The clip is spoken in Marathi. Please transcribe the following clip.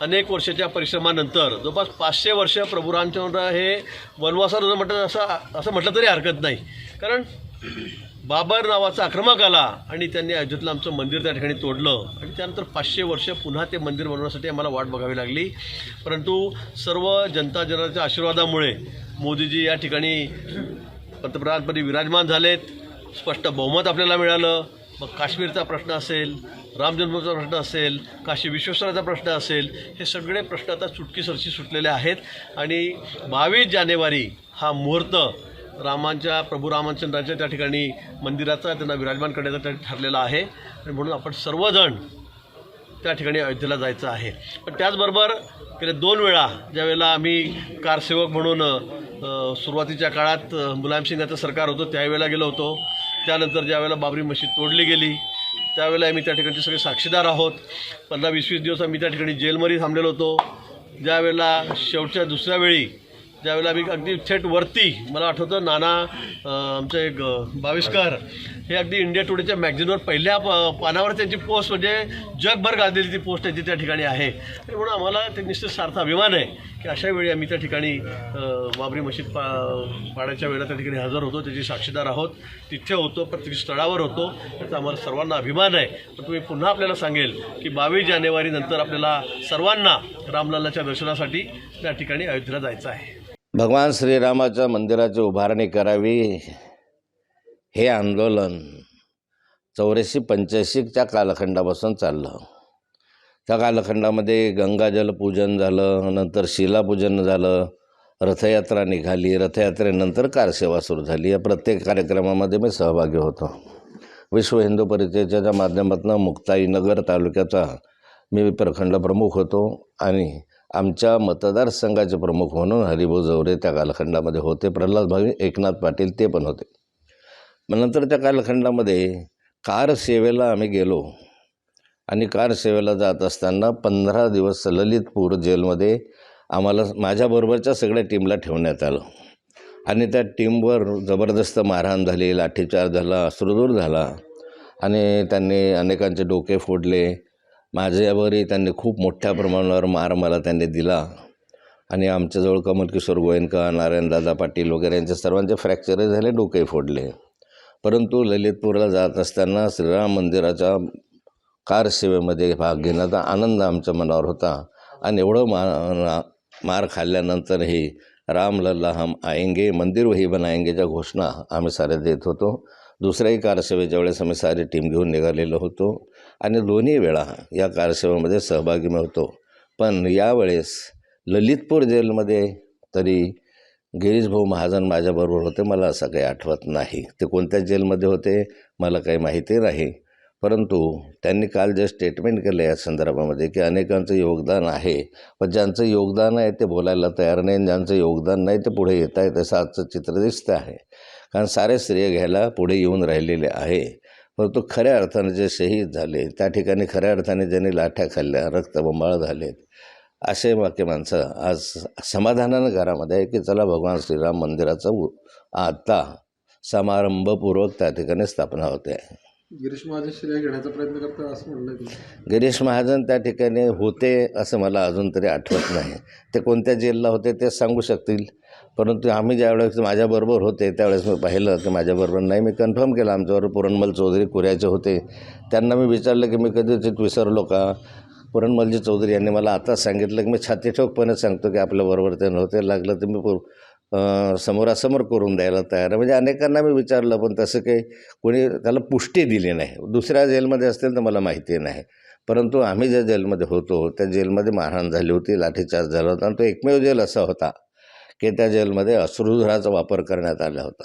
अनेक वर्षाच्या परिश्रमानंतर जवळपास पाचशे वर्ष प्रभू रामचंद्र हे वनवासात म्हटलं असं असं म्हटलं तरी हरकत नाही. कारण बाबर नावाचा आक्रमक आला आणि त्यांनी अयोध्येतलं आमचं मंदिर त्या ठिकाणी तोडलं. आणि त्यानंतर पाचशे वर्ष पुन्हा ते मंदिर बनवण्यासाठी आम्हाला वाट बघावी लागली. परंतु सर्व जनता जनाच्या आशीर्वादामुळे मोदीजी या ठिकाणी पंतप्रधानपदी विराजमान झालेत. स्पष्ट बहुमत आपल्याला मिळालं. मग काश्मीरचा प्रश्न असेल राम जन्मचा प्रश्न असेल काशी विश्वेश्वराचा प्रश्न असेल हे सगळे प्रश्न आता चुटकीसरशी सुटलेले आहेत. आणि बावीस जानेवारी हा मुहूर्त रामांच्या प्रभू रामचंद्रांच्या त्या ठिकाणी मंदिराचा त्यांना विराजमान करण्याचा त्या ठरलेला आहे. आणि म्हणून आपण सर्वजण त्या ठिकाणी अयोध्येला जायचं आहे. पण त्याचबरोबर गेल्या दोन वेळा ज्यावेळेला आम्ही कारसेवक म्हणून सुरुवातीच्या काळात मुलायमसिंग मुलायम सरकार होतं त्यावेळेला गेलो होतो. त्यानंतर ज्यावेळेला बाबरी मशीद तोडली गेली त्यावेळेला आम्ही त्या ठिकाणचे सगळे साक्षीदार आहोत. पंधरा वीस वीस दिवस आम्ही त्या ठिकाणी जेलमध्ये थांबलेलो होतो. ज्यावेळेला शेवटच्या दुसऱ्या वेळी त्यावेळेला आम्ही अगदी थेट वरती मला आठवतं नाना आमचं आमचे एक अ, बाविस्कर हे अगदी इंडिया टुडेच्या मॅगझिनवर पहिल्या प- पानावर त्यांची पोस्ट म्हणजे जगभर गाजलेली ती पोस्ट त्यांची त्या ठिकाणी आहे. म्हणून आम्हाला ते निश्चित सार्थ अभिमान आहे की अशा वेळी आम्ही त्या ठिकाणी बाबरी मशीद पा पाण्याच्या वेळेला त्या ठिकाणी हजर होतो त्याची साक्षीदार आहोत. तिथे होतो प्रत्येक स्थळावर होतो. त्याचा आम्हाला सर्वांना अभिमान आहे. पण तुम्ही पुन्हा आपल्याला सांगेल की बावीस जानेवारीनंतर आपल्याला सर्वांना रामलालाच्या दर्शनासाठी त्या ठिकाणी अयोध्येला जायचं आहे. भगवान श्रीरामाच्या मंदिराची उभारणी करावी हे आंदोलन चौऱ्याऐंशी पंच्याऐंशीच्या कालखंडापासून चाललं. त्या कालखंडामध्ये गंगाजल पूजन झालं नंतर शिलापूजन झालं रथयात्रा निघाली. रथयात्रेनंतर कारसेवा सुरू झाली. या प्रत्येक कार्यक्रमामध्ये मी सहभागी होतो. विश्व हिंदू परिषदेच्या माध्यमातून मुक्ताईनगर तालुक्याचा मी प्रखंड प्रमुख होतो आणि आमच्या मतदारसंघाचे प्रमुख म्हणून हरिभाऊ जवरे त्या कालखंडामध्ये होते. प्रल्हाद भावी एकनाथ पाटील ते पण होते. मग नंतर त्या कालखंडामध्ये कार सेवेला आम्ही गेलो. आणि कार सेवेला जात असताना पंधरा दिवस ललितपूर जेलमध्ये आम्हाला माझ्याबरोबरच्या सगळ्या टीमला ठेवण्यात आलं. आणि त्या टीमवर जबरदस्त मारहाण झाली लाठीचार झाला अश्रुदूर झाला. आणि त्यांनी अनेकांचे डोके फोडले. माझ्यावरही त्यांनी खूप मोठ्या प्रमाणावर मार मला त्यांनी दिला. आणि आमच्याजवळ कमल किशोर गोयंका नारायणदादा पाटील वगैरे यांच्या सर्वांचे फ्रॅक्चरही झाले डोके फोडले. परंतु ललितपूरला जात असताना श्रीराम मंदिराच्या कार सेवेमध्ये भाग घेण्याचा आनंद आमच्या मनावर होता. आणि एवढं मा मार खाल्ल्यानंतरही रामलल्ला हम आएंगे मंदिर वही बनाएंगेच्या घोषणा आम्ही सारे देत होतो. दुसऱ्याही कारसेवेच्या वेळेस आम्ही सारी टीम घेऊन निघालेलो होतो. आणि दोन्ही वेळा या कारसेवेमध्ये सहभागी मी होतो पण यावेळेस ललितपूर जेलमध्ये तरी गिरीशभाऊ महाजन माझ्याबरोबर होते मला असं काही आठवत नाही. ते कोणत्या जेलमध्ये होते मला काही माहिती नाही. परंतु त्यांनी काल जे स्टेटमेंट केलं या संदर्भामध्ये की अनेकांचं योगदान आहे पण ज्यांचं योगदान आहे ते बोलायला तयार नाही आणि ज्यांचं योगदान नाही ते पुढे येत आहे तसं आजचं चित्र दिसतं आहे कारण सारे श्रेय घ्यायला पुढे येऊन राहिलेले आहे. परंतु खऱ्या अर्थाने जे शहीद झाले त्या ठिकाणी खऱ्या अर्थाने ज्यांनी लाठ्या खाल्ल्या रक्तबंबाळ झालेत असे वाक्य माणसं आज समाधानानं घरामध्ये आहे की चला भगवान श्रीराम मंदिराचं आता समारंभपूर्वक त्या ठिकाणी स्थापना होते. आहे गिरीश महाजन श्रेय घेण्याचा प्रयत्न करता असं म्हणलं गिरीश महाजन त्या ठिकाणी होते असं मला अजून तरी आठवत नाही. ते कोणत्या जेलला होते ते सांगू शकतील. परंतु आम्ही ज्यावेळेस माझ्याबरोबर होते त्यावेळेस मी पाहिलं की माझ्याबरोबर नाही. मी कन्फर्म केलं आमच्याबरोबर पुरणमल चौधरी कुऱ्याचे होते. त्यांना मी विचारलं की मी कधीच विसरलो का? पुरणमलजी चौधरी यांनी मला आताच सांगितलं की मी छातीठोकपणे सांगतो की आपल्याबरोबर ते नव्हते. लागलं तर मी पु समोरासमोर करून द्यायला तयार आहे. म्हणजे अनेकांना मी विचारलं पण तसं काही कोणी त्याला पुष्टी दिली नाही. दुसऱ्या जेलमध्ये असतील तर मला माहिती नाही. परंतु आम्ही ज्या जेलमध्ये होतो त्या जेलमध्ये मारहाण झाली होती लाठीचार्ज झाला होता आणि तो एकमेव जेल असा होता की त्या जेलमध्ये अश्रुधुराचा वापर करण्यात आला होता.